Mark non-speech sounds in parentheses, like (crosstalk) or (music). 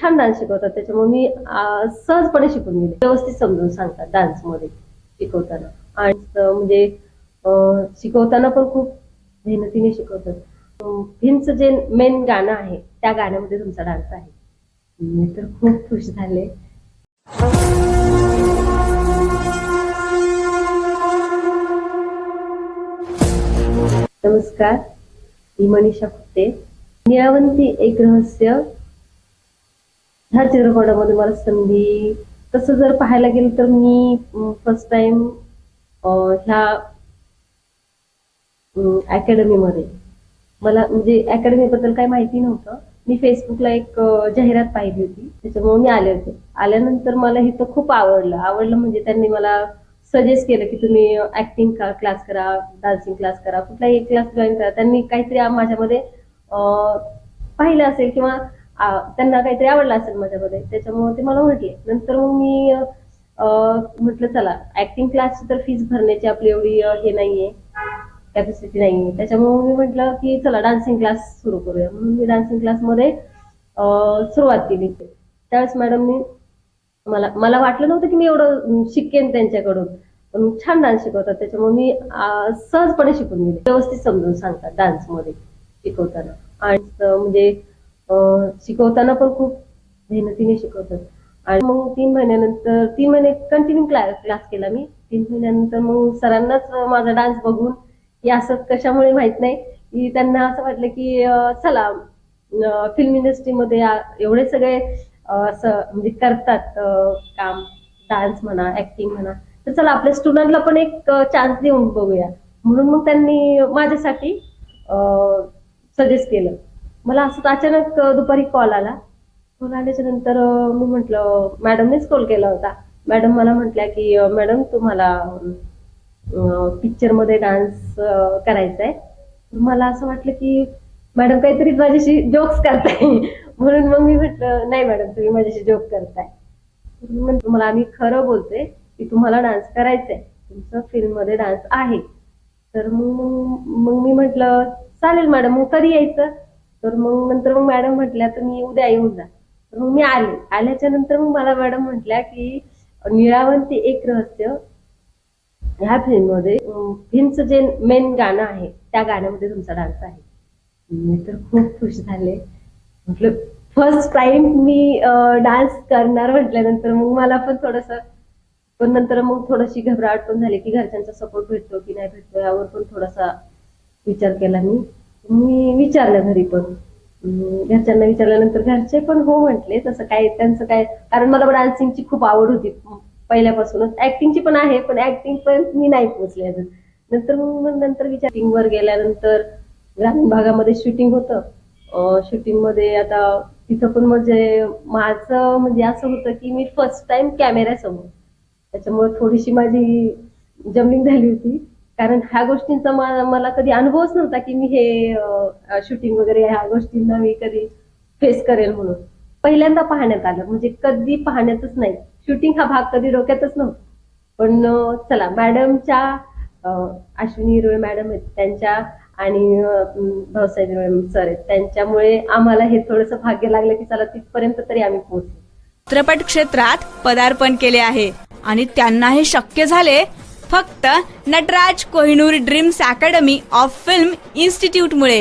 छान डान्स शिकवतात. त्याच्यामुळे मी सहजपणे शिकून गेले. व्यवस्थित समजून सांगतात डान्समध्ये शिकवताना. आणि म्हणजे शिकवताना पण खूप मेहनतीने शिकवतात. अं, फिल्मचं जे मेन गाणं आहे त्या गाण्यामध्ये तुमचा डान्स आहे. मी तर खूप खुश झाले. नमस्कार. मी मनीषा फुटे. निळावंती एक रहस्य ह्या चित्रपटामध्ये मला संधी तसं जर पाहायला गेलं तर मी फर्स्ट टाइम ह्या अकॅडमीमध्ये मला म्हणजे अकॅडमीबद्दल काही माहिती नव्हतं. मी फेसबुकला एक जाहिरात पाहिली होती. त्याच्यामुळे मी आले होते. आल्यानंतर मला हे तर खूप आवडलं. आवडलं म्हणजे त्यांनी मला सजेस्ट केलं की तुम्ही ऍक्टिंग क्लास करा डान्सिंग क्लास करा कुठलाही एक क्लास जॉईन करा. त्यांनी काहीतरी माझ्यामध्ये पाहिलं असेल किंवा त्यांना काहीतरी आवडलं असेल माझ्यामध्ये त्याच्यामुळे ते मला म्हटले. नंतर मग मी म्हटलं चला ऍक्टिंग क्लासची तर फीस भरण्याची आपली एवढी हे नाहीये कॅपॅसिटी नाहीये. त्याच्यामुळे मी म्हटलं की चला डान्सिंग क्लास सुरू करूया. म्हणून मी डान्सिंग क्लासमध्ये सुरुवात केली. त्यावेळेस मॅडमनी मला मला वाटलं नव्हतं की मी एवढं शिकेन त्यांच्याकडून पण छान डान्स शिकवतात. त्याच्यामुळे मी सहजपणे शिकून गेले. व्यवस्थित समजून सांगतात डान्समध्ये शिकवताना. आणि म्हणजे शिकवताना पण खूप मेहनतीने शिकवतात. आणि मग तीन महिन्यानंतर तीन महिने कंटिन्यू क्लास क्लास केला मी. तीन महिन्यानंतर मग सरांनाच माझा डान्स बघून की असं कशामुळे माहीत नाही की त्यांना असं वाटलं की चला फिल्म इंडस्ट्रीमध्ये एवढे सगळे असं म्हणजे करतात काम डान्स म्हणा ऍक्टिंग म्हणा. तर चला आपल्या स्टुडंटला पण एक चान्स देऊन बघूया. म्हणून मग त्यांनी माझ्यासाठी सजेस्ट केलं. मला असंच अचानक दुपारी कॉल आला. कॉल आल्याच्यानंतर मी म्हटलं मॅडमनेच कॉल केला होता. मॅडम मला म्हटल्या की मॅडम तुम्हाला पिक्चरमध्ये डान्स करायचा आहे मला असं वाटलं की मॅडम काहीतरी माझ्याशी जोक्स करताय. (laughs) म्हणून मग मी म्हटलं नाही मॅडम तुम्ही माझ्याशी जोक करताय. म्हणतो मला आम्ही खरं बोलते की तुम्हाला डान्स करायचा आहे तुमचं फिल्ममध्ये डान्स आहे. तर मग मग मी म्हटलं चालेल मॅडम मग कधी यायचं? तर मग नंतर मग मॅडम म्हटल्या तुम्ही उद्या येऊन जा. तर मग मी आले. आल्याच्यानंतर मग मला मॅडम म्हटल्या की निळावंती एक रहस्य. ह्या फिल्ममध्ये फिल्मचं जे मेन गाणं आहे त्या गाण्यामध्ये तुमचा डान्स आहे. मी तर खूप खुश झाले. म्हटलं फर्स्ट टाइम मी डान्स करणार म्हटल्यानंतर मग मला पण थोडस पण नंतर मग थोडीशी घबराहट पण झाली की घरच्यांचा सपोर्ट भेटतो की नाही भेटतो यावर पण थोडासा विचार केला मी. मी विचारलं घरी पण. घरच्यांना विचारल्यानंतर घरचे पण हो म्हटले तसं काय त्यांचं काय कारण मला डान्सिंगची खूप आवड होती. पहिल्यापासूनच. ऍक्टिंगची पण आहे पण ऍक्टिंग पण मी नाही पोचले अजून. नंतर मग नंतर विचारिंग वर गेल्यानंतर ग्रामीण भागामध्ये शूटिंग होतं. शूटिंगमध्ये आता तिथं पण म्हणजे माझं म्हणजे असं होतं की मी फर्स्ट टाइम कॅमेऱ्यासमोर त्याच्यामुळे थोडीशी माझी जमलिंग झाली होती. कारण ह्या गोष्टींचा मला कधी अनुभवच नव्हता की मी हे शूटिंग वगैरे ह्या गोष्टींना मी कधी फेस करेल म्हणून. पहिल्यांदा पाहण्यात आलं. म्हणजे कधी पाहण्यातच नाही. शूटिंग हा भाग कधी डोक्यातच नव्हता. पण चला मॅडमच्या अश्विनी रोळे मॅडम आहेत त्यांच्या आणि भाऊसाहेब रोळे सर आहेत त्यांच्यामुळे आम्हाला हे थोडंसं भाग्य लागलं की चला तिथपर्यंत तरी आम्ही पोहोचलो. चित्रपट क्षेत्रात पदार्पण केले आहे. आणि त्यांना हे शक्य झाले फक्त Nataraj Kohinoor dreams academy of film इन्स्टिट्यूटमुळे.